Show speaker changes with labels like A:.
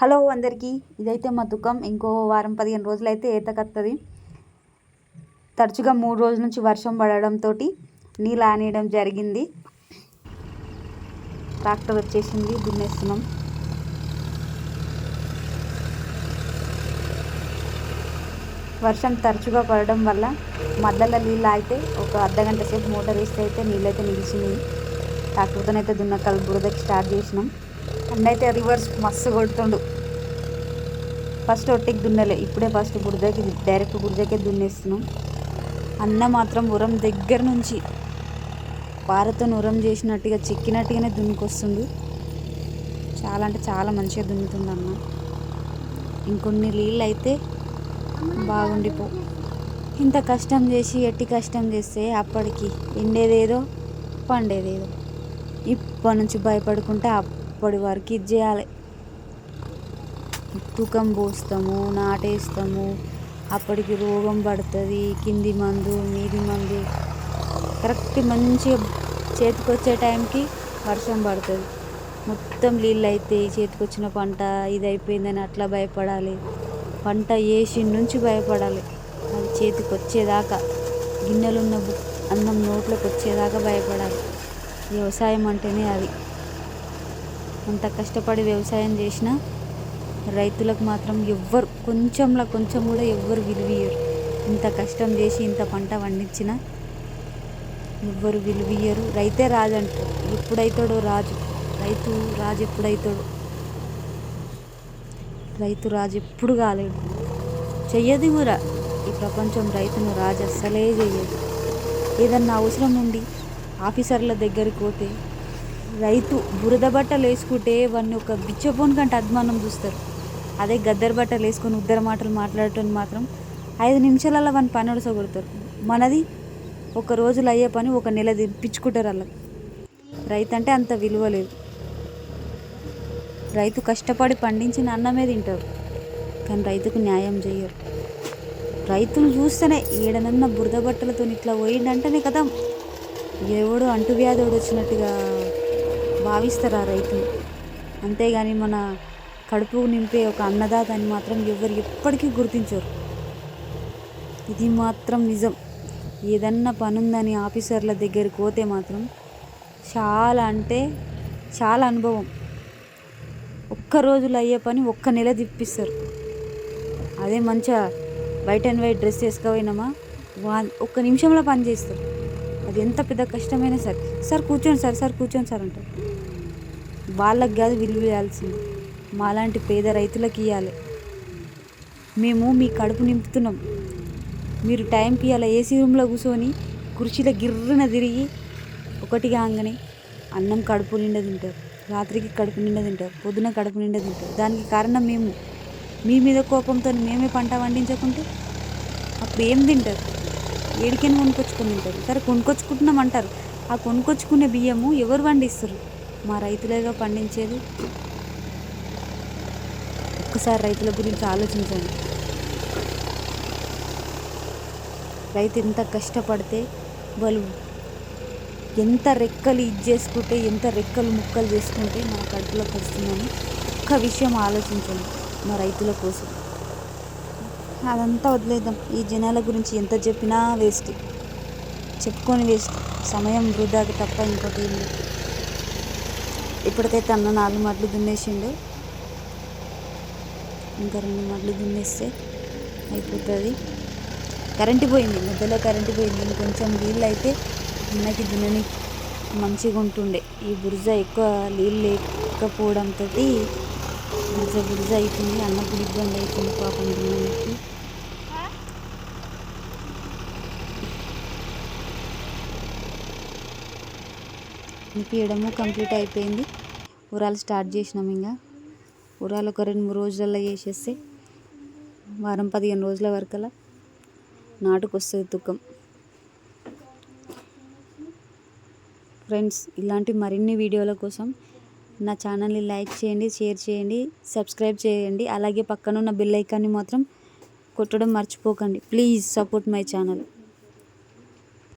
A: Hello అందరికీ. ఇదైతే మా దుఃఖం ఇంకో వారం పదిహేను రోజులు అయితే ఈతకత్తది తరచుగా మూడు రోజుల నుంచి వర్షం పడడంతో నీళ్ళు ఆనేయడం జరిగింది. ట్రాక్టర్ వచ్చేసింది. దున్నేస్తున్నాం. వర్షం తరచుగా పడడం వల్ల మధ్యలో నీళ్ళు ఆగితే ఒక అర్ధ గంట సేపు మోటార్ వేస్తే అయితే నీళ్ళైతే నిలిచినాయి. ట్రాక్టర్తోనైతే దున్నకాలు బురదకి స్టార్ట్ చేసినాం. అన్నైతే రివర్స్ మస్తు కొడుతుండు. ఫస్ట్ ఒట్టికి దున్నలే ఇప్పుడే ఫస్ట్ బురదకి డైరెక్ట్ బురదకే దున్నేస్తున్నాం. అన్న మాత్రం ఉరం దగ్గర నుంచి పారతో ఉరం చేసినట్టుగా చెక్కినట్టుగానే దున్నుకొస్తుంది చాలా అంటే చాలా మంచిగా దున్నుతుంది అన్న. ఇంకొన్ని నీళ్ళు అయితే బాగుండిపో. ఇంత కష్టం చేసి ఎట్టి కష్టం చేస్తే అప్పటికి ఎండేదేదో పండేదేదో. ఇప్పటి నుంచి భయపడుకుంటే అప్పటి వరకు ఇది చేయాలి. తూకం పోస్తాము నాటేస్తాము. అప్పటికి రోగం పడుతుంది కింది మందు మీది మందు. కరెక్ట్ మంచిగా చేతికొచ్చే టైంకి వర్షం పడుతుంది. మొత్తం నీళ్ళు అయితే చేతికి వచ్చిన పంట ఇది అయిపోయిందని అట్లా భయపడాలి. పంట వేసి నుంచి భయపడాలి. అది చేతికి వచ్చేదాకా గిన్నెలున్న అన్నం నోట్లోకి వచ్చేదాకా భయపడాలి. వ్యవసాయం అంటేనే అది. అంత కష్టపడి వ్యవసాయం చేసినా రైతులకు మాత్రం ఎవ్వరు కొంచెంలో కొంచెం కూడా ఎవ్వరు విలువయ్యరు. ఇంత కష్టం చేసి ఇంత పంట పండించినా ఎవ్వరు విలువయ్యరు. రైతే రాజు అంటారు ఎప్పుడైతాడో రాజు. రైతు రాజు ఎప్పుడైతాడో. రైతు రాజు ఎప్పుడు కాలేడు. చెయ్యదు కూడా ఈ ప్రపంచం రైతును రాజు అస్సలే చెయ్యదు. ఏదన్నా అవసరం ఉండి ఆఫీసర్ల దగ్గరికి పోతే రైతు బురద బట్టలు వేసుకుంటే వాడిని ఒక బిచ్చపోన్ కంటే అభిమానం చూస్తారు. అదే గద్దర్ బట్టలు వేసుకొని ఉద్దర మాటలు మాట్లాడటం మాత్రం ఐదు నిమిషాలలో వాని పని ఒడసగొడతారు. మనది ఒక రోజులో అయ్యే పని ఒక నెల పిచ్చుకుంటారు అలా. రైతు అంటే అంత విలువ లేదు. రైతు కష్టపడి పండించిన అన్నమే తింటారు. కానీ రైతుకు న్యాయం చేయరు రైతులు చూస్తేనే ఏడనన్న బురద బట్టలతో ఇట్లా పోయిండంటేనే కదా ఎవడు అంటువ్యాధి వచ్చినట్టుగా భావిస్తారు ఆ రైతులు అంతేగాని మన కడుపు నింపే ఒక అన్నదాత అని మాత్రం ఎవరు ఎప్పటికీ గుర్తించరు. ఇది మాత్రం నిజం. ఏదన్నా పనుందని ఆఫీసర్ల దగ్గరికి పోతే మాత్రం చాలా అంటే చాలా అనుభవం. ఒక్క రోజులో అయ్యే పని ఒక్క నెల తిప్పిస్తారు. అదే మంచిగా వైట్ అండ్ వైట్ డ్రెస్ వేసుకోపోయినామా? వా ఒక్క నిమిషంలో పని చేస్తారు. అది ఎంత పెద్ద కష్టమైనా సరే. సార్ కూర్చోండి సార్ సార్ కూర్చోండి సార్ అంటారు. వాళ్ళకి కాదు విలువ ఇవ్వాల్సింది. మాలాంటి పేద రైతులకు ఇవ్వాలి మేము మీ కడుపు నింపుతున్నాం. మీరు టైంకి అలా ఏసీ రూమ్లో కూర్చొని కుర్చీలో గిర్రన తిరిగి ఒకటి కాగానే అన్నం కడుపు నిండా తింటారు. రాత్రికి కడుపు నిండా తింటారు. పొద్దున కడుపు నిండా తింటారు. దానికి కారణం మేము. మీ మీద కోపంతో మేమే పంట పండించకుంటే అప్పుడు ఏం తింటారు? ఏడికైనా కొనుక్కొచ్చుకొని తింటారు. సరే కొనుక్కొచ్చుకుంటున్నాం అంటారు. ఆ కొనుకొచ్చుకునే బియ్యము ఎవరు పండిస్తారు? మా రైతులేగా పండించేది. ఒక్కసారి రైతుల గురించి ఆలోచించండి. రైతు ఎంత కష్టపడితే వాళ్ళు ఎంత రెక్కలు ఇది చేసుకుంటే ఎంత రెక్కలు ముక్కలు చేసుకుంటే మన కడుపులోకి వస్తుందని ఒక్క విషయం ఆలోచించండి మా రైతుల కోసం. అదంతా వదిలేద్దాం. ఈ జనాల గురించి ఎంత చెప్పినా వేస్ట్. చెప్పుకొని వేస్ట్. సమయం వృధాకి తప్ప ఇంకోటి ఇప్పటికైతే అన్న నాలుగు మడ్లు దున్నేసిండు. ఇంకా రెండు మడ్లు దున్నేస్తే అయిపోతుంది. కరెంటు పోయింది మధ్యలో కరెంటు పోయింది. ఇంకొంచెం నీళ్ళు అయితే అన్నకి దున్నని మంచిగా ఉంటుండే. ఈ బురజ ఎక్కువ నీళ్ళు లేకపోవడంతో బురజ బురజ అవుతుంది అన్నకు ఇబ్బంది అవుతుంది పాపం దున్నకి తీయడము కంప్లీట్ అయిపోయింది. ఉరాలు స్టార్ట్ చేసినాం ఇంకా ఉరాలు ఒక రెండు మూడు రోజులలో చేసేస్తే వారం పదిహేను రోజుల వరకల్లా నాటుకు వస్తుంది తుక్కం ఫ్రెండ్స్ ఇలాంటి మరిన్ని వీడియోల కోసం నా ఛానల్ని లైక్ చేయండి షేర్ చేయండి సబ్స్క్రైబ్ చేయండి. అలాగే పక్కన బిల్ బెల్ ఐకాన్ని మాత్రం కొట్టడం మర్చిపోకండి. Please support my channel.